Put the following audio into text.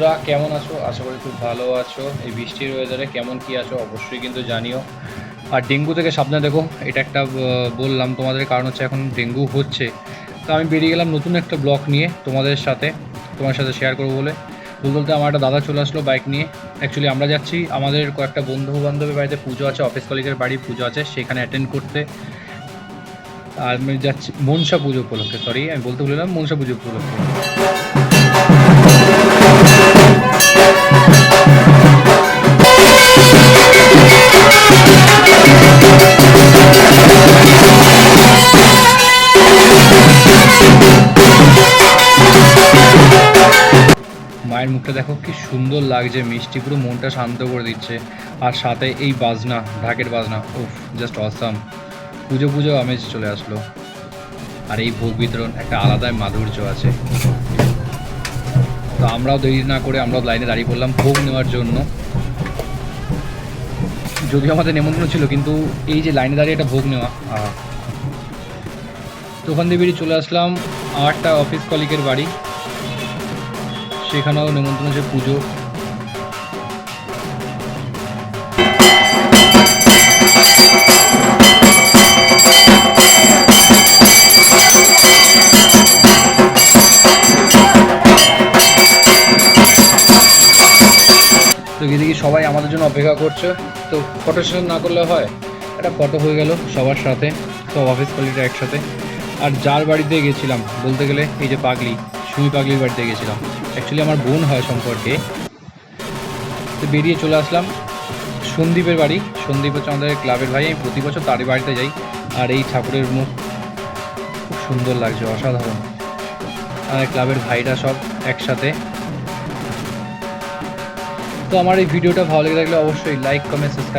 বন্ধুরা, কেমন আছো? আশা করি খুব ভালো আছো। এই বৃষ্টির ওয়েদারে কেমন কি আছো অবশ্যই কিন্তু জানিও। আর ডেঙ্গু থেকে সাবধানে দেখো, এটা একটা বললাম তোমাদের কারণ হচ্ছে এখন ডেঙ্গু হচ্ছে। তো আমি বেরিয়ে গেলাম নতুন একটা ব্লক নিয়ে তোমাদের সাথে, তোমার সাথে শেয়ার করব বলে। বলতে বলতে আমার একটা দাদা চলে আসলো বাইক নিয়ে। অ্যাকচুয়ালি আমরা যাচ্ছি, আমাদের কয়েকটা বন্ধু বান্ধবের বাড়িতে পুজো আছে অফিস কলিগের বাড়ি পুজো আছে, সেখানে অ্যাটেন্ড করতে। আর আমি যাচ্ছি মনসা পুজো উপলক্ষে সরি আমি বলতে বললাম মনসা পুজো উপলক্ষে। মায়ের মুখটা দেখো কি সুন্দর লাগছে, মিষ্টি পুরো মনটা শান্ত করে দিচ্ছে। আর সাথে এই বাজনা, ঢাকের বাজনা, উফ জাস্ট অসাম পুজো পুজো আমেজ চলে আসলো। আর এই ভোগ বিতরণ একটা আলাদাই মাধুর্য আছে। আমরাও দেরি না করে আমরাও লাইনে দাঁড়িয়ে পড়লাম ভোগ নেওয়ার জন্য। যদিও আমাদের নেমন্ত্রণ ছিল, কিন্তু এই যে লাইনে দাঁড়িয়ে একটা ভোগ নেওয়া তো ওখান দিয়ে বেরিয়ে চলে আসলাম, আটটা অফিস কলিগের বাড়ি। সেখানেও নেমন্ত্রণ আছে পুজো। তো এদিকে সবাই আমাদের জন্য অপেক্ষা করছে। তো ফটো সেশন না করলে হয়? একটা ফটো হয়ে গেল সবার সাথে, সব অফিস কলিগরা একসাথে। আর যার বাড়িতে গেছিলাম, বলতে গেলে এই যে পাগলি, সুই পাগলির বাড়িতে গেছিলাম। অ্যাকচুয়ালি আমার বোন হয় সম্পর্কে। তো বেরিয়ে চলে আসলাম সন্দীপের বাড়ি। সন্দীপ হচ্ছে আমাদের ক্লাবের ভাই, আমি প্রতি বছর তারই বাড়িতে যাই। আর এই ঠাকুরের মুখ খুব সুন্দর লাগছে, অসাধারণ। আর ক্লাবের ভাইরা সব একসাথে। তো আমার এই ভিডিওটা ভালো লেগে থাকলে অবশ্যই লাইক কমেন্ট সাবস্ক্রাইব